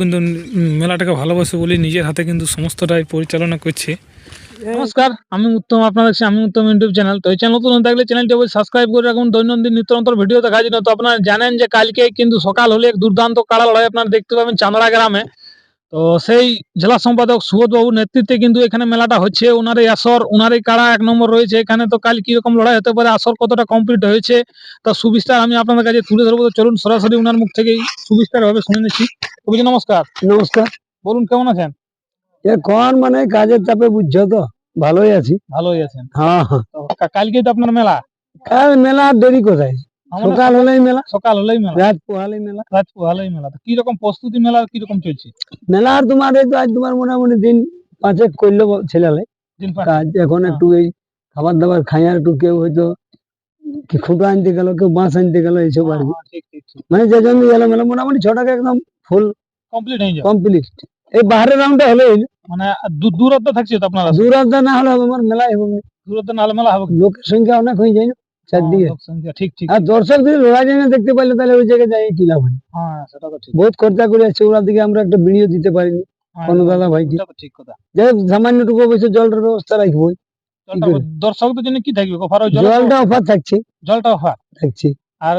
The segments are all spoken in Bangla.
কিন্তু মেলাটাকে ভালোবাসে বলে নিজের হাতে কিন্তু সমস্তটাই পরিচালনা করছে। নমস্কার, আমি উত্তম, আপনার দেখছি আমি উত্তম ইউটিউব চ্যানেল। তো এই চ্যানেল নতুন থাকলে চ্যানেলটি অবশ্যই সাবস্ক্রাইব করে রাখুন। দৈনন্দিন নিত্য নতুন ভিডিও দেখার জন্য। তো আপনারা জানেন যে কালকে কিন্তু সকাল হলে এক দুর্দান্ত কাড়া লড়াই আপনারা দেখতে পাবেন চাঁদড়া গ্রামে। তো সেই জেলা সম্পাদক সুবোধ বাবুর নেতৃত্বে কিন্তু এখানে মেলাটা হচ্ছে। ওনারই আসর ওনারই কাড়া এক নম্বর রয়েছে। এখানে তো কাল কীরকম লড়াই হতে পারে, আসর কতটা কমপ্লিট হয়েছে তা সুবিস্তার আমি আপনাদের কাছে তুলে ধরবো। তো চলুন সরাসরি ওনার মুখ থেকেই সুবিস্তার ভাবে শুনে নিচ্ছি। কবিজি নমস্কার। নমস্কার। বলুন কেমন আছেন? এখন মানে কাজের চাপে বুঝছ তো? ভালোই আছি। ভালোই আছেন। হ্যাঁ হ্যাঁ। তো কা- আপনার মেলা? মেলা আর দেরি কোথায়? সকাল হলেই মেলা। সকাল হলেই মেলা। রাত পোহালেই মেলা। রাত পোহালেই মেলা। তো কীরকম প্রস্তুতি মেলা কীরকম চলছে? মেলা আর তোমার এই তো আজ তোমার মোটামুটি দিন পাঁচেক করল ছেলেলে। কাজ এখন হ্যাঁ। একটু এই খাবার দাবার খাই আর একটু কেউ হয়তো কি খুঁটো আনতে গেল কেউ বাঁশ আনতে গেল এইসব আর কি। হ্যাঁ, ঠিক মানে যে জন্য গেল মেলা মোটামুটি ছটাকে একদম ফুল কমপ্লিট হয়ে যাবে। কমপ্লিট। এই বাহারের রাউন্ডটা হলে মানে দূরত্ব থাকছে তো আপনারা দূর রাস্তা না হলে আমার মেলা এবং দূরত্ব নাহলে মেলা হবে লোকের সংখ্যা অনেক হয়ে যায় চারদিকে। হ্যাঁ, ঠিক ঠিক। আর দর্শক যদি লড়াই জানা দেখতে পারলে তাহলে ওই জায়গায় যাই কি লাভ হয়? হ্যাঁ সেটা তো ঠিক। বহুত খরচা করে আসছে ওরা দিকে আমরা একটা ভিডিও দিতে পারিনি। হ্যাঁ, কোনো দাদা তো ঠিক কথা। যাই হোক, সামান্যটুকু অবশ্য জলের ব্যবস্থা রাখব? দর্শকদের জন্য কি থাকবে? অফার জলটা? অফার থাকছে। জলটা অফার থাকছে। আর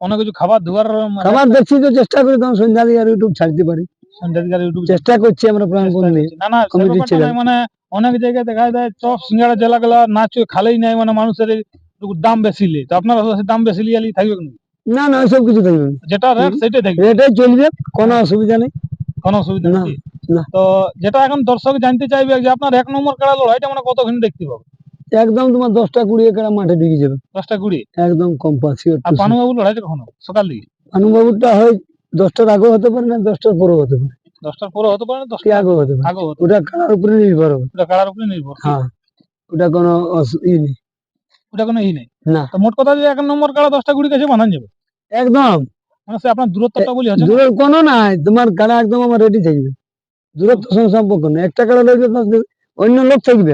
কোনো কিছু খাবার দেওয়ার মানে খাবার দেখছি তো চেষ্টা করি তখন সন্ধ্যা দিকে ইউটিউব ছাড়তে পারি। সন্ধ্যাধিকার ইউটিউব চেষ্টা করছি আমরা না না মানে অনেক জায়গায় দেখা যায় চপ সিঙ্গাড়া জেলা গুলা না চুয়ে খালেই নাই মানে মানুষের দাম বেশি লে। তো আপনারা দাম বেশি লিয়ালি থাকবে না? না ওইসব কিছু থাকবে। যেটা রেট সেটাই থাকবে। এটাই চলবে কোনো অসুবিধা নেই। কোনো অসুবিধা নেই। তো যেটা এখন দর্শক জানতে চাইবে যে আপনার এক নম্বর কাড়া লড়াইটা মানে কতক্ষণ দেখতে পাবো? একদম তোমার দশটা কুড়ি একর মাঠে ঢুকে যাবে। দশটা কুড়ি? একদম কম পাচ্ছি আর পানুবাবু লড়াইটা কখনো? সকাল দিকে অনুবাবুটা হয় দশটার আগেও হতে পারে না দশটার পরেও হতে পারে। দশটার পরে হতে পারে না দশটা আগেও হতে পারে। আগে ওটা কালার উপরে নির্ভর হবে। ওটা কাড়ার উপরে নির্ভর। হ্যাঁ ওটা কোনো ই নেই। ওটা কোনো ই নেই? না। তো মোট কথা যে এক নম্বর কাড়া দশটা কুড়ি কাছে বানান যাবে? একদম। মানে সে আপনার দূরত্বটা বলি হচ্ছে দূরের কোনো নাই। তোমার কাড়া একদম আমার রেডি থাকবে। দূরত্ব সঙ্গে সম্পর্ক নেই। একটা কাড়া লাগবে অন্য লোক থাকবে।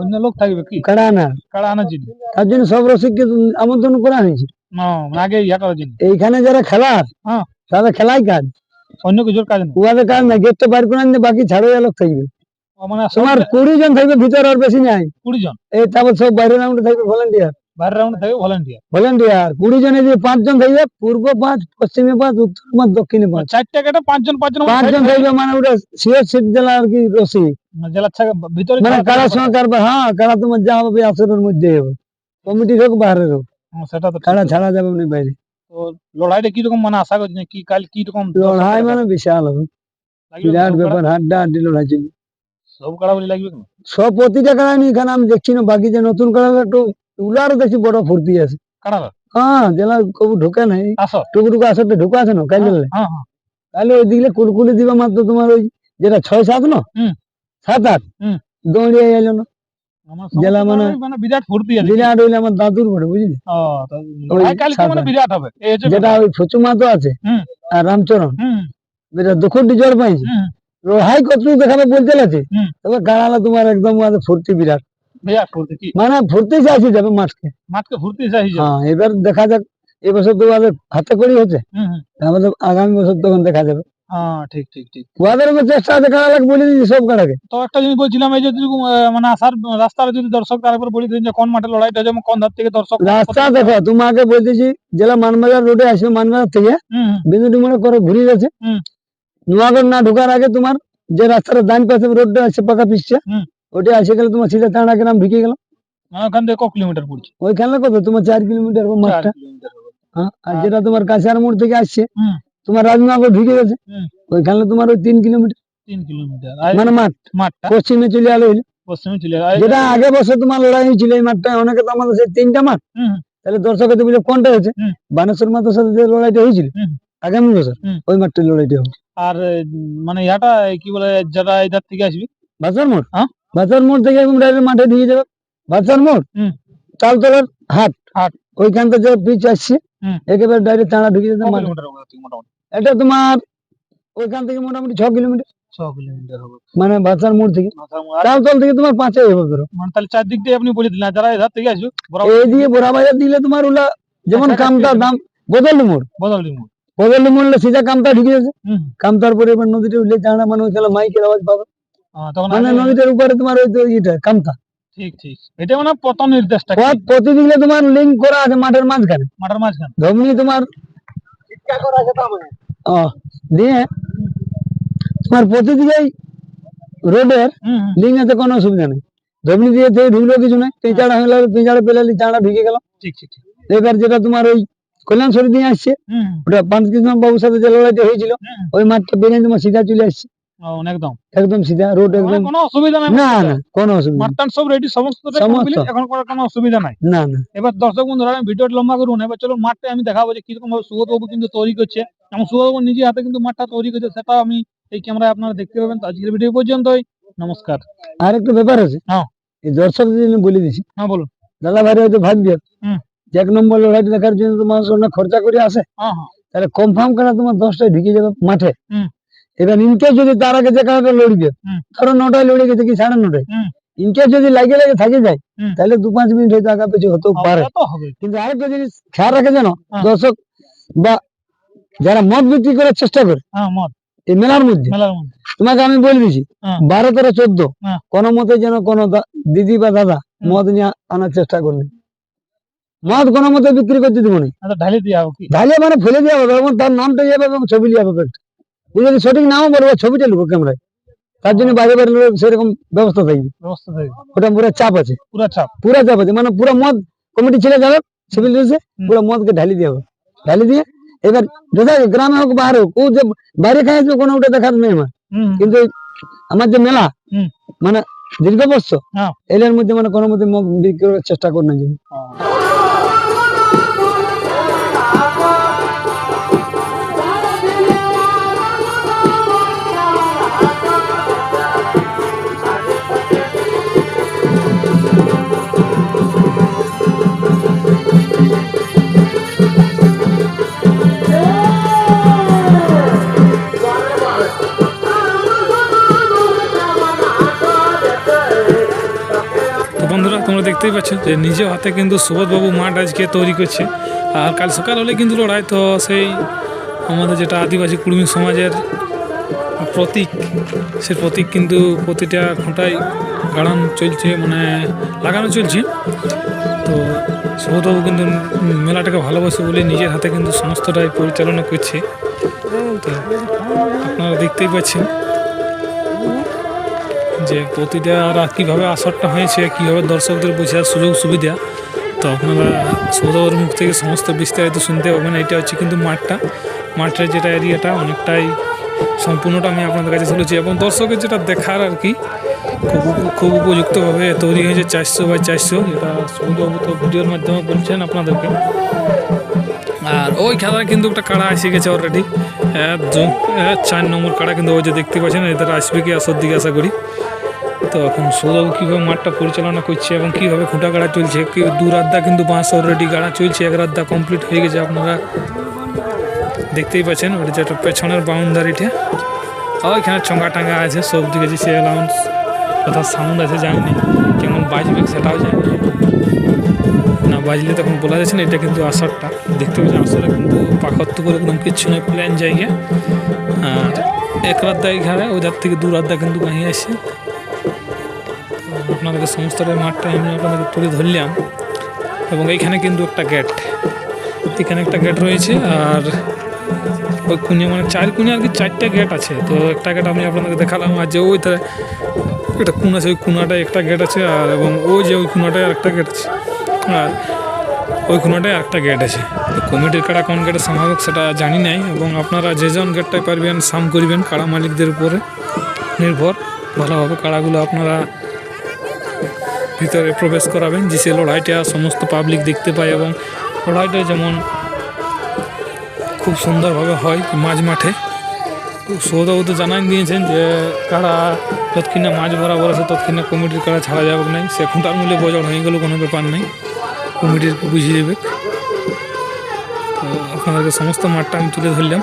অন্য লোক থাকবে কি? কাড়া আনার কাড়া আনার জন্য তার জন্য সব রসিককে আমন্ত্রণ করা হয়েছে। আগে ইয়া করার জন্য এইখানে যারা খেলার তারা খেলাই কাজ। অন্য কিছুর কাজ না উহাদের কাজ না তো বাইর করে আনলে বাকি ছাড়োয়া লোক থাকবে। মানে তোমার কুড়ি জন থাকবে ভিতরে আর বেশি নাই। কুড়ি জন? এই তারপর সব বাইরে থাকবে ভলেন্টিয়ার বাইরের রাউন্ড থাকবে ভলেন্টিয়ার ভলেন্টিয়ার কুড়ি জনে যে পাঁচজন থাকবে পূর্ব পাঁচ পশ্চিমে পাঁচ উত্তর পাঁচ দক্ষিণে পাঁচ। চারটা কেটে পাঁচজন পাঁচজন মানে পাঁচজন থাকবে মানে ওটা সিএস সিট জেলা আর কি রসি মানে জেলার থেকে ভিতরে মানে কারা। সঙ্গে কারবা হ্যাঁ কারা তোমার যা হবে আসরের মধ্যে হবে কমিটি হোক বাইরের হোক। সেটা তো। কারা ছাড়া যাবে না বাইরে। তো লড়াইটা কীরকম মানে আশা করছেন কি কাল কীরকম লড়াই মানে বিশাল হবে বিরাট ব্যাপার হাড্ডা হাড্ডি লড়াই চলবে। সব কাড়া বলি লাগবে সব প্রতিটা কাড়া নিয়ে এখানে আমি দেখছি না বাকি যে নতুন কাড়া একটু উলারও দেখছি বড় ফুর্তি আছে। হ্যাঁ জেলা কবু ঢোকে নাই। আসো টুকু টুকু আসরটা ঢুকে আছে না? হ্যাঁ তাহলে ওই দিকে কুলকুলি দিবা মাত্র তোমার ওই যেটা ছয় সাত না? সাত আট। দৌড়িয়ে এলো না? জেলা মানে- মানে বিরাট ফুর্তি আছে বিরাট হইলে আমার দাদুর বুঝলি তো। মানে বিরাট হবে। যেটা ওই ফচুমা তো আছে। আর রামচরণ দুখুটি জ্বর পাইছে। রোহাই কতটুকু দেখাবে বলতে লাগছে। তবে গাড়ালা তোমার একদম ওদের ফুর্তি বিরাট কি? মানে ফুর্তি চাইছে যাবে মাঠকে। মাঠকে হ্যাঁ এবার দেখা যাক এই বছর তো ওদের হাতে করি হচ্ছে। আমাদের আগামী বছর তখন দেখা যাবে। হ্যাঁ ঠিক ঠিক ঠিক। ওদের চেষ্টা আছে গাড়ালাকে বলে দিচ্ছি সব গাড়াকে তো একটা জিনিস বলছিলাম এই যে মানে আসার রাস্তার যদি দর্শক তার উপর বলে দিন যে কোন মাঠে লড়াইটা হচ্ছে কোন ধার থেকে দর্শক রাস্তা দেখো তোমাকে বলতেছি জেলা মানবাজার রোডে আসবে মানবাজার থেকে। বিন্দু মনে করে ঘুরে গেছে। নোয়াগড় না ঢোকার আগে তোমার যে রাস্তাটা ডান পাশে রোডটা আছে পাকা পিসছে। ওটা আসে গেলে তোমার সিধা চাঁড়া গ্রাম ঢুকে গেল। মানে ওখান থেকে ক কিলোমিটার পড়ছে? ওইখানে কত? তোমার চার কিলোমিটার মাঠটা। হ্যাঁ, আর যেটা তোমার কাছার মোড় থেকে আসছে তোমার রাজনগর ঢুকে গেছে। ওইখানে তোমার ওই তিন কিলোমিটার তিন কিলোমিটার মানে মাঠ। মাঠটা? পশ্চিমে চলে আলো। পশ্চিমে চলে। যেটা আগে বছর তোমার লড়াই হয়েছিল এই মাঠটা অনেকে তো আমাদের সেই তিনটা মাঠ। তাহলে দর্শকের তো কোনটা হয়েছে? বানেশ্বর মাতার সাথে যে লড়াইটা হয়েছিল। আগামী বছর ওই মাঠটা লড়াইটা হবে। আর মানে ইয়াটা কি বলে যারা এধার থেকে আসবে? বাজার মোড়? হ্যাঁ? বাজার মোড় থেকে একদম ডাইরেক্ট মাঠে ঢুকে যাবে বাজার মোড়? হুম। তালতলার হাট। হাট। ওইখান থেকে যে পিচ আসছে একেবারে ডাইরেক্ট চাঁড়া ঢুকে যেতে এটা তোমার ওইখান থেকে মোটামুটি ছ কিলোমিটার। মানে বাজার মোড় থেকে। তালতল থেকে তোমার পাঁচে হবে ধরো মানে তাহলে চারদিক দিয়ে আপনি বলে দিলেন যারা এধার থেকে আসবে এই দিয়ে বোরা বাজার দিলে তোমার ওলা যেমন আচ্ছা, কামটা আচ্ছা। দাম বদল মোড় বদল দিন বদলে মরলে সিধা কামতা ঢুকে যাচ্ছে কামতার পরে এবার নদীটা উঠলে জানা মানে ওই খেলা মাইকের আওয়াজ পাবে। তখন মানে নদীটার উপরে তোমার ওই তো কামতা। ঠিক ঠিক। এটা মানে পতন নির্দেশটা পথ প্রতিদিকে তোমার লিঙ্ক করা আছে মাঠের মাঝখানে। মাঠের মাঝখানে। ধমনি তোমার ও, দিয়ে তোমার প্রতিদিকেই রোডের লিঙ্ক আছে কোনো অসুবিধা নেই। ধমনি দিয়ে ঢুকলো কিছু নেই পেঁচাড়া হয়ে গেল পেঁচাড়ে পেলালি চাঁড়া ঢুকে গেল। ঠিক ঠিক ঠিক। এবার যেটা তোমার ওই কল্যাণ শরীর দিয়ে আসছে ওটা পাঁচকৃষ্ণ বাবুর সাথে যে লড়াইটা হয়েছিল ওই মাঠটা বেরিয়ে তোমার সিধা চলে আসছে। একদম। একদম সিধা রোড মানে একদম কোনো অসুবিধা নাই। না না কোনো অসুবিধা নেই। সব রেডি সমস্ত। এখন কোনো অসুবিধা নাই। না না। এবার দর্শক বন্ধুরা আমি ভিডিওটা লম্বা করুন এবার চলো মাঠটা আমি দেখাবো যে কীরকম ভাবে বাবু কিন্তু তৈরি করছে। এবং সুগত বাবু নিজে হাতে কিন্তু মাঠটা তৈরি করছে সেটা আমি এই ক্যামেরায় আপনারা দেখতে পাবেন। তো আজকের ভিডিও পর্যন্তই। নমস্কার। আর একটা ব্যাপার আছে। হ্যাঁ। এই দর্শক যদি বলে দিছি হ্যাঁ বলুন। দাদা ভাই হয়তো ভাববে হুম। এক নম্বর দেখার জন্য তো মানুষ অনেক খরচা করে আসে। হ্যাঁ হ্যাঁ। তাহলে কনফার্ম করা তোমার দশটায় ঢুকে যাবে মাঠে। এবার ইনকেস যদি তার আগে যে লড়বে। ধরো নটায় লড়ে গেছে কি সাড়ে নটায়? ইনকেস যদি লাগে লাগে থাকে যায় তাহলে দু পাঁচ মিনিট হয়তো আগা পেছু হতেও পারে। কিন্তু আরেকটা জিনিস খেয়াল রাখে জানো হ্যাঁ। দর্শক বা যারা মদ বিক্রি করার চেষ্টা করে হ্যাঁ এই মেলার মধ্যে। তোমাকে আমি বলে দিছি হ্যাঁ। বারো তেরো চোদ্দ কোন মতে যেন কোনো দিদি বা দাদা মদ নিয়ে আনার চেষ্টা করবে। মদ কোন মতে বিক্রি করতে দিব না। আচ্ছা ঢালি দিয়ে হবে কি? ঢালে মানে ফেলে দেওয়া হবে এবং তার নামটা যাবে এবং ছবি লিয়ে হবে একটা। বুঝলি সঠিক নামও বলব ছবিটা লিখব ক্যামেরায়। তার জন্য বাইরে বাইরে লোক সেরকম ব্যবস্থা থাকবে। ব্যবস্থা থাকবে। ওটা পুরো চাপ আছে। পুরো চাপ। পুরো চাপ আছে। মানে পুরো মদ কমিটি ছেলে যাবে সিভিল হুম। পুরো মদকে ঢালি দিয়ে হবে। ঢালি দিয়ে এবার যথা গ্রামে হোক বাহারে হোক ও যে বাইরে খাই আসবে কোনো ওটা দেখার নেই আমার। কিন্তু আমার যে মেলা মানে দীর্ঘ বর্ষ হ্যাঁ। এলের মধ্যে মানে কোনো মধ্যে মদ বিক্রি করার চেষ্টা করে না দেখতেই পাচ্ছ যে নিজের হাতে কিন্তু সুবোধবাবু মাঠ আজকে তৈরি করছে। আর কাল সকাল হলে কিন্তু লড়াই, তো সেই আমাদের যেটা আদিবাসী কুর্মী সমাজের প্রতীক, সে প্রতীক কিন্তু প্রতিটা খুঁটায় গাড়ানো চলছে মানে লাগানো চলছে। তো সুবোধবাবু কিন্তু মেলাটাকে ভালোবাসে বলে নিজের হাতে কিন্তু সমস্তটাই পরিচালনা করছে। তো আপনারা দেখতেই পাচ্ছেন। যে প্রতিটা আর কীভাবে আসরটা হয়েছে, কীভাবে দর্শকদের বোঝার সুযোগ সুবিধা তো আপনারা সৌদাগর মুখ থেকে সমস্ত বিস্তারিত শুনতে পাবেন এটা হচ্ছে কিন্তু মাঠটা। মাঠের যেটা এরিয়াটা অনেকটাই সম্পূর্ণটা আমি আপনাদের কাছে তুলেছি এবং দর্শকের যেটা দেখার আর কি, খুব খুব উপযুক্তভাবে তৈরি হয়েছে চারশো বাই চারশো, যেটা সৌদাবু তো ভিডিওর মাধ্যমে বলছেন আপনাদেরকে। আর ওই খেলায় কিন্তু একটা কাড়া এসে গেছে অলরেডি চার নম্বর কাড়া কিন্তু ওই যে দেখতে পাচ্ছেন এদের আসবে কি আসর দিকে আশা করি। তো এখন সৌরভ কীভাবে মাঠটা পরিচালনা করছে এবং কীভাবে খুঁটা গাড়া চলছে? কি দু রাদ্দা কিন্তু বাঁশ অলরেডি গাড়া চলছে, এক রাদ্দা কমপ্লিট হয়ে গেছে আপনারা দেখতেই পাচ্ছেন, ওটা যেটা পেছনের বাউন্ডারিটা ওইখানে চঙ্গা টাঙ্গা আছে, সব দিকে যে সে অ্যালাউন্স কোথাও সাউন্ড আছে জানি কেমন বাজবে সেটাও জানি না বাজলে তখন বলা যাচ্ছে না, এটা কিন্তু আসরটা দেখতে পাচ্ছেন আসরে কিন্তু পাকত্ব করে একদম কিচ্ছু নয় প্ল্যান জায়গা। আর এক রাত রাদ্দা এখানে, ওই থেকে দু রাদ্দা কিন্তু গাঁয়ে আসছে তো আপনাদেরকে সমস্তটা মাঠটা আমি আপনাদেরকে তুলে ধরলাম। এবং এইখানে কিন্তু একটা গেট এখানে একটা গেট রয়েছে, আর ওই কুনিয়া মানে চার কুনিয়া আর কি চারটা গেট আছে। তো একটা গেট আমি আপনাদেরকে দেখালাম, আর যে ওই ধারে একটা কুন আছে, ওই কুনাটায় একটা গেট আছে, আর এবং ওই যে ওই কুনাটায় আর একটা গেট আছে, আর ওই কোনোটায় একটা গেট আছে। তো কমিটির কাড়া কোন গেটে সামাবক সেটা জানি নাই, এবং আপনারা যে জন গেটটায় পারবেন, সাম করবেন কাড়া মালিকদের উপরে নির্ভর। ভালোভাবে কাড়াগুলো আপনারা ভিতরে প্রবেশ করাবেন, যে সে লড়াইটা সমস্ত পাবলিক দেখতে পায় এবং লড়াইটা যেমন খুব সুন্দরভাবে হয় মাঝ মাঠে। তো সৌদাবু তো জানাই দিয়েছেন যে কাড়া তৎক্ষণে মাছ বরাবর আছে তৎক্ষণে কমিটির কারা ছাড়া যাবে নাই, সে খুঁটার মূল্যে বজড় হয়ে গেলেও কোনো ব্যাপার নেই। কমিটির বুঝিয়ে দেবে। তো আপনাদেরকে সমস্ত মাঠটা আমি তুলে ধরলাম।